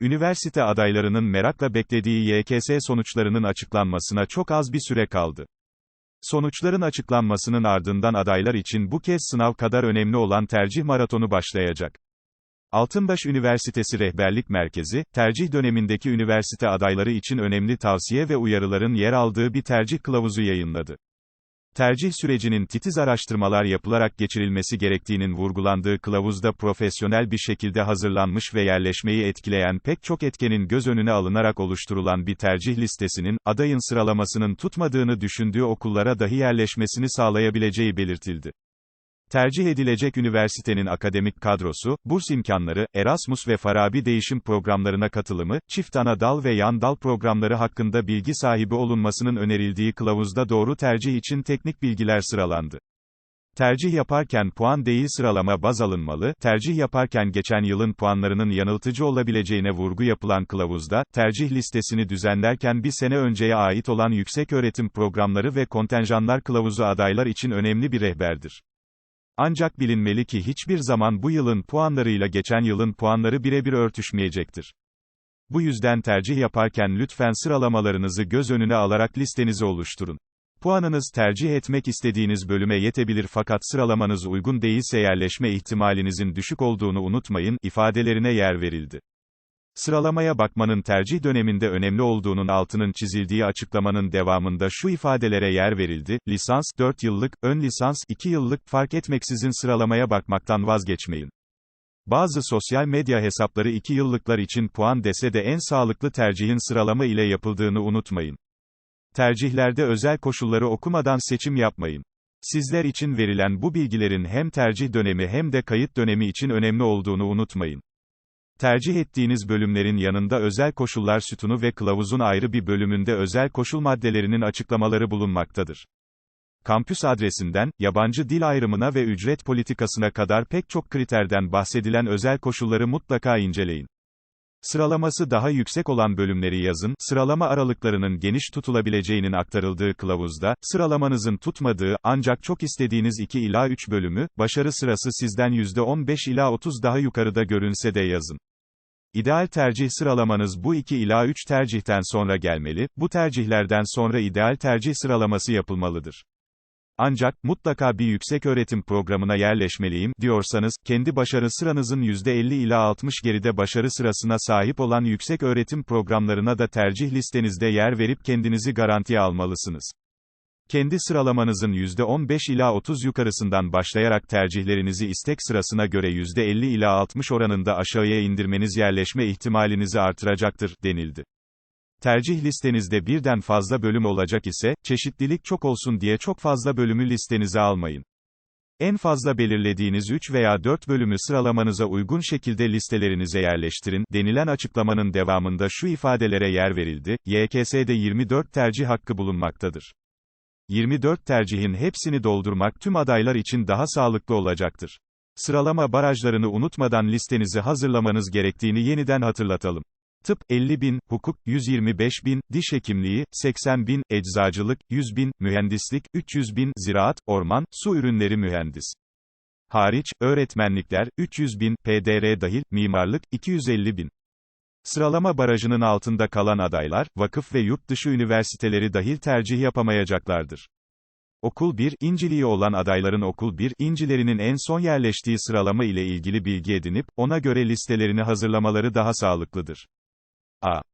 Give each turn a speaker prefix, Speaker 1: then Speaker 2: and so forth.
Speaker 1: Üniversite adaylarının merakla beklediği YKS sonuçlarının açıklanmasına çok az bir süre kaldı. Sonuçların açıklanmasının ardından adaylar için bu kez sınav kadar önemli olan tercih maratonu başlayacak. Altınbaş Üniversitesi Rehberlik Merkezi, tercih dönemindeki üniversite adayları için önemli tavsiye ve uyarıların yer aldığı bir tercih kılavuzu yayınladı. Tercih sürecinin titiz araştırmalar yapılarak geçirilmesi gerektiğinin vurgulandığı kılavuzda profesyonel bir şekilde hazırlanmış ve yerleşmeyi etkileyen pek çok etkenin göz önüne alınarak oluşturulan bir tercih listesinin, adayın sıralamasının tutmadığını düşündüğü okullara dahi yerleşmesini sağlayabileceği belirtildi. Tercih edilecek üniversitenin akademik kadrosu, burs imkanları, Erasmus ve Farabi değişim programlarına katılımı, çift ana dal ve yan dal programları hakkında bilgi sahibi olunmasının önerildiği kılavuzda doğru tercih için teknik bilgiler sıralandı. Tercih yaparken puan değil sıralama baz alınmalı, tercih yaparken geçen yılın puanlarının yanıltıcı olabileceğine vurgu yapılan kılavuzda, tercih listesini düzenlerken bir sene önceye ait olan yükseköğretim programları ve kontenjanlar kılavuzu adaylar için önemli bir rehberdir. Ancak bilinmeli ki hiçbir zaman bu yılın puanlarıyla geçen yılın puanları birebir örtüşmeyecektir. Bu yüzden tercih yaparken lütfen sıralamalarınızı göz önüne alarak listenizi oluşturun. Puanınız tercih etmek istediğiniz bölüme yetebilir fakat sıralamanız uygun değilse yerleşme ihtimalinizin düşük olduğunu unutmayın, ifadelerine yer verildi. Sıralamaya bakmanın tercih döneminde önemli olduğunun altının çizildiği açıklamanın devamında şu ifadelere yer verildi, lisans, 4 yıllık, ön lisans, 2 yıllık, fark etmeksizin sıralamaya bakmaktan vazgeçmeyin. Bazı sosyal medya hesapları 2 yıllıklar için puan dese de en sağlıklı tercihin sıralama ile yapıldığını unutmayın. Tercihlerde özel koşulları okumadan seçim yapmayın. Sizler için verilen bu bilgilerin hem tercih dönemi hem de kayıt dönemi için önemli olduğunu unutmayın. Tercih ettiğiniz bölümlerin yanında özel koşullar sütunu ve kılavuzun ayrı bir bölümünde özel koşul maddelerinin açıklamaları bulunmaktadır. Kampüs adresinden, yabancı dil ayrımına ve ücret politikasına kadar pek çok kriterden bahsedilen özel koşulları mutlaka inceleyin. Sıralaması daha yüksek olan bölümleri yazın, sıralama aralıklarının geniş tutulabileceğinin aktarıldığı kılavuzda, sıralamanızın tutmadığı, ancak çok istediğiniz 2 ila 3 bölümü, başarı sırası sizden %15 ila 30 daha yukarıda görünse de yazın. İdeal tercih sıralamanız bu 2 ila 3 tercihten sonra gelmeli, bu tercihlerden sonra ideal tercih sıralaması yapılmalıdır. Ancak, mutlaka bir yüksek öğretim programına yerleşmeliyim, diyorsanız, kendi başarı sıranızın %50 ila 60 geride başarı sırasına sahip olan yüksek öğretim programlarına da tercih listenizde yer verip kendinizi garantiye almalısınız. Kendi sıralamanızın %15 ila 30 yukarısından başlayarak tercihlerinizi istek sırasına göre %50 ila 60 oranında aşağıya indirmeniz yerleşme ihtimalinizi artıracaktır, denildi. Tercih listenizde birden fazla bölüm olacak ise, çeşitlilik çok olsun diye çok fazla bölümü listenize almayın. En fazla belirlediğiniz 3 veya 4 bölümü sıralamanıza uygun şekilde listelerinize yerleştirin, denilen açıklamanın devamında şu ifadelere yer verildi, YKS'de 24 tercih hakkı bulunmaktadır. 24 tercihin hepsini doldurmak tüm adaylar için daha sağlıklı olacaktır. Sıralama barajlarını unutmadan listenizi hazırlamanız gerektiğini yeniden hatırlatalım. Tıp, 50 bin, hukuk, 125 bin, diş hekimliği, 80 bin, eczacılık, 100 bin, mühendislik, 300 bin, ziraat, orman, su ürünleri mühendis. Hariç, öğretmenlikler, 300 bin, PDR dahil, mimarlık, 250 bin. Sıralama barajının altında kalan adaylar, vakıf ve yurt dışı üniversiteleri dahil tercih yapamayacaklardır. Okul 1, inciliği olan adayların Okul 1, incilerinin en son yerleştiği sıralama ile ilgili bilgi edinip, ona göre listelerini hazırlamaları daha sağlıklıdır. A.